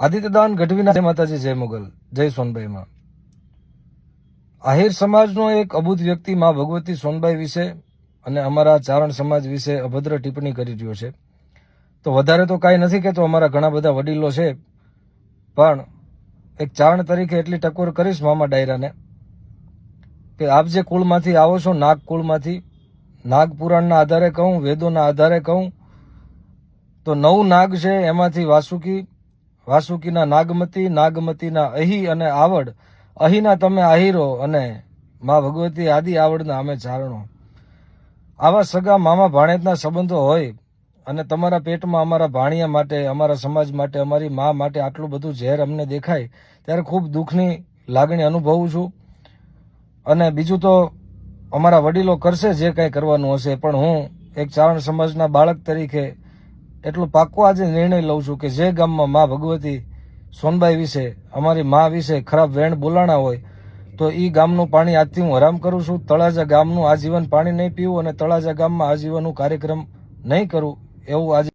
આદિત્યદાન ગઢવીના જય માતાજી, જય મુગલ, જય સોનબાઈમાં. આહિર સમાજનો એક અબુધ વ્યક્તિ મા ભગવતી સોનબાઈ વિશે અને અમારા ચારણ સમાજ વિશે અભદ્ર ટિપ્પણી કરી રહ્યો છે. તો વધારે તો કાંઈ નથી કહેતો, અમારા ઘણા બધા વડીલો છે. પણ એક ચારણ તરીકે એટલી ટકોર કરીશ મામા ડાયરાને કે આપ જે કુળમાંથી આવો છો, નાગ કુળમાંથી, નાગપુરાણના આધારે કહું, વેદોના આધારે કહું, તો નવ નાગ છે, એમાંથી વાસુકી વાસુકીના નાગમતી, નાગમતીના અહી અને આવડ. અહીના તમે આહીરો અને મા ભગવતી આદિ આવડના અમે ચારણો આવા સગા મામા ભાણેજના સંબંધો હોય અને તમારા પેટમાં અમારા ભાણિયા માટે, અમારા સમાજ માટે, અમારી મા માટે આટલું બધું ઝેર અમને દેખાય, ત્યારે ખૂબ દુઃખની લાગણી અનુભવું છું. અને બીજું તો અમારા વડીલો કરશે જે કાંઈ કરવાનું હશે, પણ હું એક ચારણ સમાજના બાળક તરીકે એટલું પાક્કો આજે નિર્ણય લઉં છું કે જે ગામમાં મા ભગવતી સોનબાઈ વિશે, અમારી મા વિશે ખરાબ વેણ બોલાણા હોય, તો એ ગામનું પાણી આજથી હું હરામ કરું છું. તળાજા ગામનું આજીવન પાણી નહીં પીવું અને તળાજા ગામમાં આજીવનનું કાર્યક્રમ નહીં કરું એવું આજે